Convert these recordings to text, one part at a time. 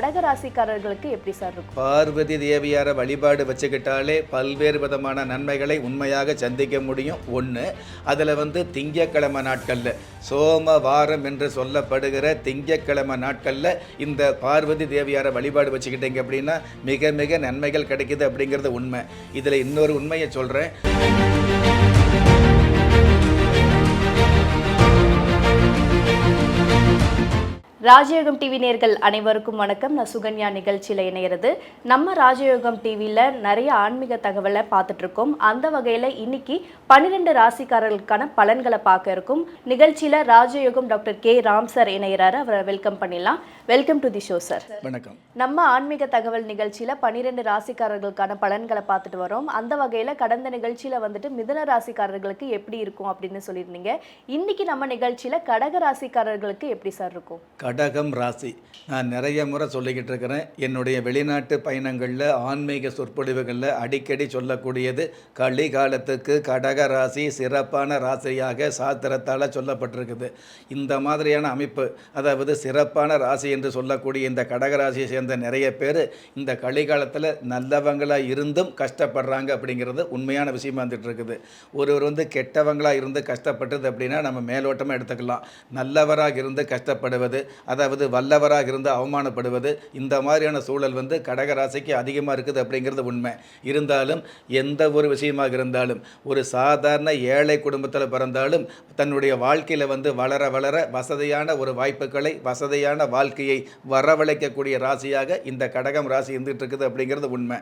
கடகராசிக்காரர்களுக்கு எப்படி சார் இருக்கும்? பார்வதி தேவியார வழிபாடு வச்சுக்கிட்டாலே பல்வேறு விதமான நன்மைகளை உண்மையாக சந்திக்க முடியும். ஒன்று அதில் வந்து திங்கக்கிழமை நாட்களில் சோம வாரம் என்று சொல்லப்படுகிற திங்கக்கிழமை நாட்களில் இந்த பார்வதி தேவியார வழிபாடு வச்சுக்கிட்டீங்க அப்படின்னா மிக மிக நன்மைகள் கிடைக்குது அப்படிங்கிறது உண்மை. இதில் இன்னொரு உண்மையை சொல்கிறேன் ராஜயோகம் டிவி நேர்கள் அனைவருக்கும் வணக்கம். நான் சுகன்யா நிகழ்ச்சியில் இணையிறது நம்ம ராஜயோகம் டிவியில் நிறைய ஆன்மீக தகவலை பார்த்துட்டு இருக்கோம் அந்த வகையில் இன்னைக்கு பன்னிரெண்டு ராசிக்காரர்களுக்கான பலன்களை பார்க்க இருக்கும். நிகழ்ச்சியில் ராஜயோகம் டாக்டர் கே. ராம் சார் இணையிறாரு. அவரை வெல்கம் பண்ணிடலாம். Welcome to the show sir. வணக்கம். நம்ம ஆன்மீக தகவல் நிகழ்ச்சியில் பன்னிரெண்டு ராசிக்காரர்களுக்கான பலன்களை பார்த்துட்டு வரோம். அந்த வகையில் கடந்த நிகழ்ச்சியில் வந்துட்டு மிதுன ராசிக்காரர்களுக்கு எப்படி இருக்கும் அப்படின்னு சொல்லியிருந்தீங்க. இன்னைக்கு நம்ம நிகழ்ச்சியில் கடக ராசிக்காரர்களுக்கு எப்படி சார் இருக்கும்? கடகம் ராசி. நான் நிறைய முறை சொல்லிக்கிட்டு இருக்கிறேன். என்னுடைய வெளிநாட்டு பயணங்களில் ஆன்மீக சொற்பொழிவுகளில் அடிக்கடி சொல்லக்கூடியது களி காலத்துக்கு கடக ராசி சிறப்பான ராசியாக சாஸ்திரத்தால் சொல்லப்பட்டிருக்குது. இந்த மாதிரியான அமைப்பு அதாவது சிறப்பான ராசி என்று சொல்லக்கூடிய இந்த கடக ராசியை சேர்ந்த நிறைய பேர் இந்த களி காலத்தில் நல்லவங்களாக இருந்தும் கஷ்டப்படுறாங்க அப்படிங்கிறது உண்மையான விஷயமா வந்துட்டு இருக்குது ஒருவர் வந்து கெட்டவங்களாக இருந்து கஷ்டப்பட்டது அப்படின்னா நம்ம மேலோட்டமாக எடுத்துக்கலாம். நல்லவராக இருந்து கஷ்டப்படுவது அதாவது வல்லவராக இருந்து அவமானப்படுவது இந்த மாதிரியான சூழல் வந்து கடகராசிக்கு அதிகமாக இருக்குது அப்படிங்கிறது உண்மை. இருந்தாலும் எந்த ஒரு விஷயமாக இருந்தாலும் ஒரு சாதாரண ஏழை குடும்பத்தில் பிறந்தாலும் தன்னுடைய வாழ்க்கையில் வந்து வளர வளர வசதியான ஒரு வாய்ப்புகளை வசதியான வாழ்க்கையை வரவழைக்கக்கூடிய ராசியாக இந்த கடகம் ராசி இருந்துகிட்டு இருக்குது அப்படிங்கிறது உண்மை.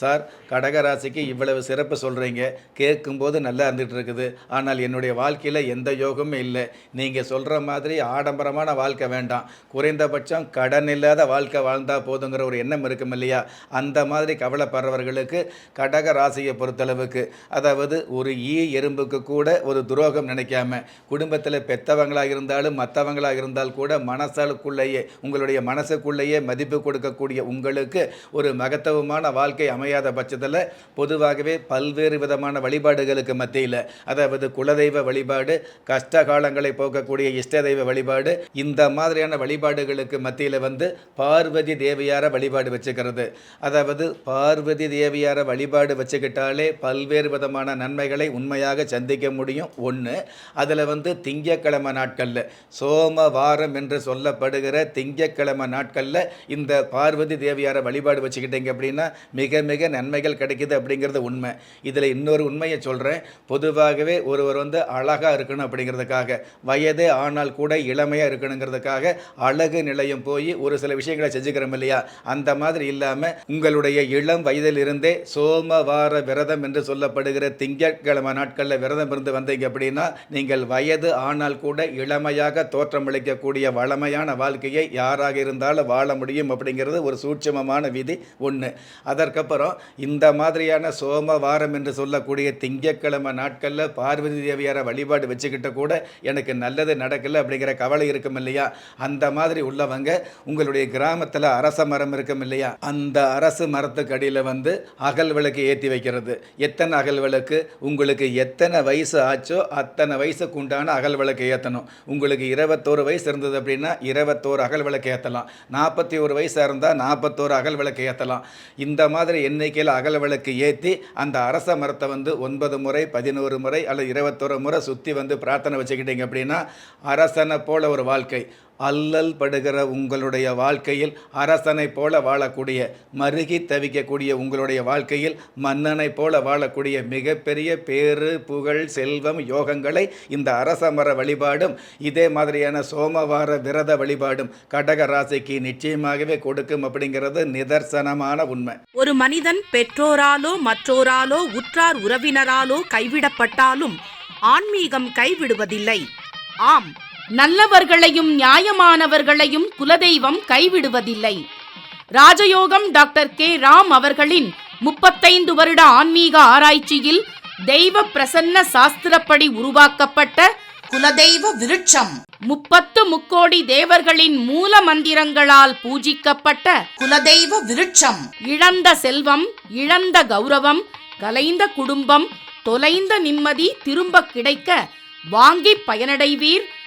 சார் கடக ராசிக்கு இவ்வளவு சிறப்பு சொல்கிறீங்க கேட்கும்போது நல்லா இருந்துகிட்டு இருக்குது ஆனால் என்னுடைய வாழ்க்கையில் எந்த யோகமும் இல்லை. நீங்கள் சொல்கிற மாதிரி ஆடம்பரமான வாழ்க்கை வேண்டாம். குறைந்தபட்சம் கடன் இல்லாத வாழ்க்கை வாழ்ந்தால் போதுங்கிற ஒரு எண்ணம் இருக்கும் இல்லையா? அந்த மாதிரி கவலைப்படுறவர்களுக்கு கடக ராசியை பொறுத்தளவுக்கு அதாவது ஒரு ஈ எறும்புக்கு கூட ஒரு துரோகம் நினைக்காம குடும்பத்தில் பெத்தவங்களாக இருந்தாலும் மற்றவங்களாக இருந்தால் கூட மனசுக்குள்ளேயே உங்களுடைய மனசுக்குள்ளேயே மதிப்பு கொடுக்கக்கூடிய உங்களுக்கு ஒரு மகத்துவமான வாழ்க்கை அமையாத பட்சத்தில் பொதுவாகவே பல்வேறு விதமான வழிபாடுகளுக்கு மத்தியில் அதாவது குலதெய்வ வழிபாடு கஷ்ட காலங்களை போக்கக்கூடிய இஷ்ட தெய்வ வழிபாடு இந்த மாதிரியான வழிபாடுகளுக்கு மத்தியில் வந்து பார்வதி தேவியார வழிபாடு வச்சுக்கிறது. அதாவது பார்வதி தேவியார வழிபாடு வச்சுக்கிட்டாலே பல்வேறு விதமான நன்மைகளை உண்மையாக சந்திக்க முடியும். ஒன்று அதில் வந்து திங்கக்கிழமை நாட்களில் சோம வாரம் என்று சொல்லப்படுகிற திங்கக்கிழமை நாட்களில் இந்த பார்வதி தேவியார வழிபாடு வச்சுக்கிட்டீங்க அப்படின்னா மிக மிக நன்மைகள் கிடைக்குது அப்படிங்கிறது உண்மை. இதில் இன்னொரு உண்மையை சொல்கிறேன் பொதுவாகவே ஒருவர் வந்து அழகாக இருக்கணும் அப்படிங்கிறதுக்காக வயதே ஆனால் கூட இளமையாக இருக்கணுங்கிறதுக்காக அழகு நிலையம் போய் ஒரு சில விஷயங்களை செஞ்சுக்கிறோம் இல்லையா? அந்த மாதிரி இல்லாமல் உங்களுடைய இளம் வயதிலிருந்தே சோமவார விரதம் என்று சொல்லப்படுகிற திங்கட்கிழமை நாட்களில் விரதம் இருந்து வந்தீங்க அப்படின்னா நீங்கள் வயது ஆனால் கூட இளமையாக தோற்றமளிக்கக்கூடிய வளமையான வாழ்க்கையை யாராக இருந்தாலும் வாழ முடியும் அப்படிங்கிறது ஒரு சூட்சமமான விதி ஒன்று அதற்கப்புறம் இந்த மாதிரியான சோமவாரம் என்று சொல்லக்கூடிய திங்கட்கிழமை நாட்களில் பார்வதி தேவியார வழிபாடு வச்சுக்கிட்ட கூட எனக்கு நல்லது நடக்கலை அப்படிங்கிற கவலை இருக்கும் இல்லையா? அந்த அந்த மாதிரி உள்ளவங்க உங்களுடைய கிராமத்தில் அரச மரம் இருக்கும் இல்லையா? அந்த அரசு மரத்துக்கு அடியில் வந்து அகல் விளக்கு ஏற்றி வைக்கிறது. எத்தனை அகல் விளக்கு? உங்களுக்கு எத்தனை வயசு ஆச்சோ அத்தனை வயசுக்கு உண்டான அகல் விளக்கு ஏற்றணும் உங்களுக்கு இருபத்தோரு வயசு இருந்தது அப்படின்னா இருபத்தோரு அகல் விளக்கு ஏற்றலாம் நாற்பத்தி ஒரு வயசாக இருந்தால் நாற்பத்தோரு அகல் விளக்கு ஏற்றலாம் இந்த மாதிரி எண்ணிக்கையில் அகல் விளக்கு ஏற்றி அந்த அரச மரத்தை வந்து ஒன்பது முறை பதினோரு முறை அல்லது இருபத்தோரு முறை சுற்றி வந்து பிரார்த்தனை வச்சுக்கிட்டீங்க அப்படின்னா அரசனை போல ஒரு வாழ்க்கை. அல்லல் படுகிற உங்களுடைய வாழ்க்கையில் அரசனை போல வாழக்கூடிய மருகி தவிக்கக்கூடிய உங்களுடைய வாழ்க்கையில் மன்னனை போல வாழக்கூடிய மிகப்பெரிய பேரு புகழ் செல்வம் யோகங்களை இந்த அரச மர வழிபாடும் இதே மாதிரியான சோமவார விரத வழிபாடும் கடக ராசிக்கு நிச்சயமாகவே கொடுக்கும் அப்படிங்கிறது நிதர்சனமான உண்மை. ஒரு மனிதன் பெற்றோராலோ மற்றோராலோ உற்றார் உறவினராலோ கைவிடப்பட்டாலும் ஆன்மீகம் கைவிடுவதில்லை. ஆம் நல்லவர்களையும் நியாயமானவர்களையும் குலதெய்வம் கைவிடுவதில்லை. ராஜயோகம் டாக்டர் கே. ராம் அவர்களின் முப்பத்தைந்து வருட ஆன்மீக ஆராய்ச்சியில் தெய்வ பிரசன்ன சாஸ்திரப்படி உருவாக்கப்பட்ட குலதெய்வ விருட்சம். முப்பத்து முக்கோடி தேவர்களின் மூல மந்திரங்களால் பூஜிக்கப்பட்ட குலதெய்வ விருட்சம். இழந்த செல்வம் இழந்த கௌரவம் கலைந்த குடும்பம் தொலைந்த நிம்மதி திரும்ப கிடைக்க வாங்கி பயனடைவீர்.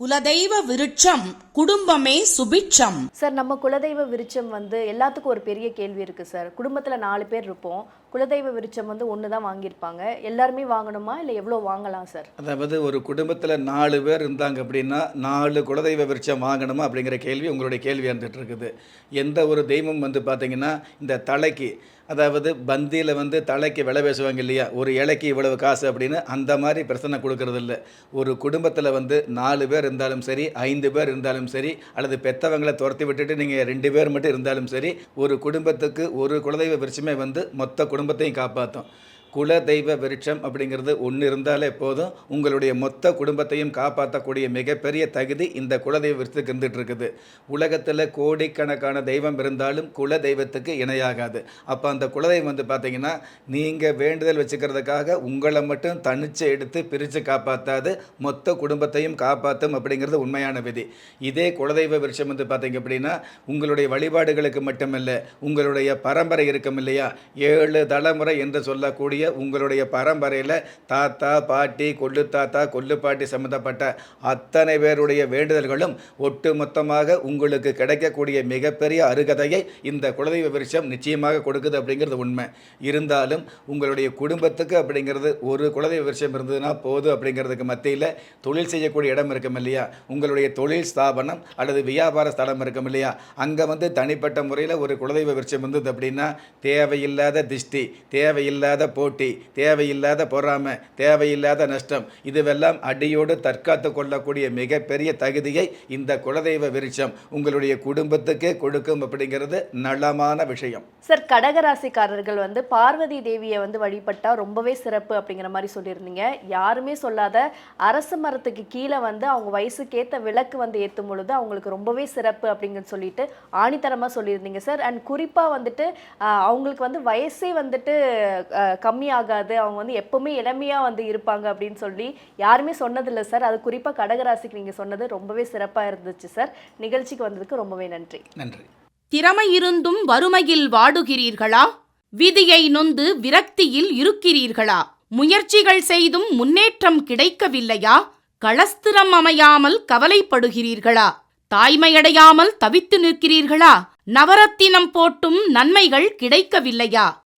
குலதெய்வ விருட்சம் குடும்பமே சுபிட்சம். சார் நம்ம குலதெய்வ விருட்சம் வந்து எல்லாத்துக்கும் ஒரு பெரிய கேள்வி இருக்கு சார் குடும்பத்துல நாலு பேர் இருப்போம். குலதெய்வ விருட்சம் வந்து ஒன்று தான் வாங்கியிருப்பாங்க. எல்லாருமே வாங்கணுமா? இல்லை எவ்வளோ வாங்கலாம் சார் அதாவது ஒரு குடும்பத்தில் நாலு பேர் இருந்தாங்க அப்படின்னா நாலு குலதெய்வ விருட்சம் வாங்கணுமா அப்படிங்கிற கேள்வி உங்களுடைய கேள்வி இருந்துட்டு இருக்குது. எந்த ஒரு தெய்வம் வந்து பார்த்தீங்கன்னா இந்த தலைக்கு அதாவது பந்தியில் வந்து தலைக்கு விலை பேசுவாங்க இல்லையா? ஒரு இலைக்கு இவ்வளவு காசு அப்படின்னு அந்த மாதிரி பிரச்சனை கொடுக்கறதில்ல ஒரு குடும்பத்தில் வந்து நாலு பேர் இருந்தாலும் சரி ஐந்து பேர் இருந்தாலும் சரி அல்லது பெத்தவங்களை துரத்தி விட்டுட்டு நீங்கள் ரெண்டு பேர் மட்டும் இருந்தாலும் சரி ஒரு குடும்பத்துக்கு ஒரு குலதெய்வ விருட்சமே வந்து மொத்த குடும்பத்தையும் காப்பாற்றும் குல தெய்வ விருட்சம் அப்படிங்கிறது ஒன்று இருந்தாலே போதும். உங்களுடைய மொத்த குடும்பத்தையும் காப்பாற்றக்கூடிய மிகப்பெரிய தகுதி இந்த குலதெய்வ விருட்சத்துக்கு இருந்துட்டு இருக்குது உலகத்தில் கோடிக்கணக்கான தெய்வம் இருந்தாலும் குல தெய்வத்துக்கு இணையாகாது. அப்போ அந்த குலதெய்வம் வந்து பார்த்தீங்கன்னா நீங்கள் வேண்டுதல் வச்சுக்கிறதுக்காக உங்களை மட்டும் தனிச்சு எடுத்து பிரித்து காப்பாற்றாது மொத்த குடும்பத்தையும் காப்பாற்றும் அப்படிங்கிறது உண்மையான விதி. இதே குலதெய்வ விருட்சம் வந்து பார்த்தீங்க அப்படின்னா உங்களுடைய வழிபாடுகளுக்கு மட்டுமில்லை உங்களுடைய பரம்பரை இருக்கும் இல்லையா ஏழு தலைமுறை என்று சொல்லக்கூடிய உங்களுடைய பரம்பரையில் தாத்தா பாட்டி கொள்ளு தாத்தா கொள்ளு பாட்டி சம்மந்தப்பட்ட அத்தனை பேருடைய வேண்டுதல்களும் ஒட்டுமொத்தமாக உங்களுக்கு கிடைக்கக்கூடிய மிகப்பெரிய அருகதையை இந்த குலதெய்வ விருட்சம் நிச்சயமாக கொடுக்குது அப்படிங்கிறது உண்மை. இருந்தாலும் உங்களுடைய குடும்பத்துக்கு அப்படிங்கிறது ஒரு குலதெய்வ விருட்சம் இருந்ததுன்னா போதும் அப்படிங்கிறதுக்கு மத்தியில் தொழில் செய்யக்கூடிய இடம் இருக்கும் இல்லையா? உங்களுடைய தொழில் ஸ்தாபனம் அல்லது வியாபார ஸ்தலம் இருக்கும் இல்லையா? அங்கே வந்து தனிப்பட்ட முறையில் ஒரு குலதெய்வ விருட்சம் இருந்தது அப்படின்னா தேவையில்லாத திஷ்டி தேவையில்லாத போட்டி தேவையில்லாத பொறாமை தேவையில்லாத நஷ்டம் இதுவெல்லாம் அடியோடு தற்காத்து கொள்ளக்கூடிய மிகப்பெரிய தகுதியை இந்த குலதெய்வ விருட்சம் உங்களுடைய குடும்பத்துக்கே கொடுக்கும் அப்படிங்கிறது நலமான விஷயம். சார் கடகராசிக்காரர்கள் வந்து பார்வதி தேவியை வந்து வழிபட்டா ரொம்பவே சிறப்பு அப்படிங்கிற மாதிரி சொல்லியிருந்தீங்க. யாருமே சொல்லாத அரசு மரத்துக்கு கீழே வந்து அவங்க வயசுக்கேற்ற விளக்கு வந்து ஏற்றும் பொழுது அவங்களுக்கு ரொம்பவே சிறப்பு அப்படிங்கன்னு சொல்லிட்டு ஆணித்தரமாக சொல்லியிருந்தீங்க சார். அண்ட் குறிப்பாக வந்துட்டு அவங்களுக்கு வந்து வயசே வந்துட்டு கம்மி கம்மியாகாது. அவங்க வந்து எப்பவுமே இளமையாக வந்து இருப்பாங்க அப்படின்னு சொல்லி யாருமே சொன்னதில்லை சார். அது குறிப்பாக கடகராசிக்கு நீங்கள் சொன்னது ரொம்பவே சிறப்பாக இருந்துச்சு சார். நிகழ்ச்சிக்கு வந்ததுக்கு ரொம்பவே நன்றி. நன்றி. திறமை இருந்தும் வறுமையில் வாடுகிறீர்களா? விதியை நொந்து விரக்தியில் இருக்கிறீர்களா? முயற்சிகள் செய்தும் முன்னேற்றம் கிடைக்கவில்லையா? களஸ்திரம் அமையாமல் கவலைப்படுகிறீர்களா? தாய்மையடையாமல் தவித்து நிற்கிறீர்களா? நவரத்தினம் போட்டும் நன்மைகள் கிடைக்கவில்லையா?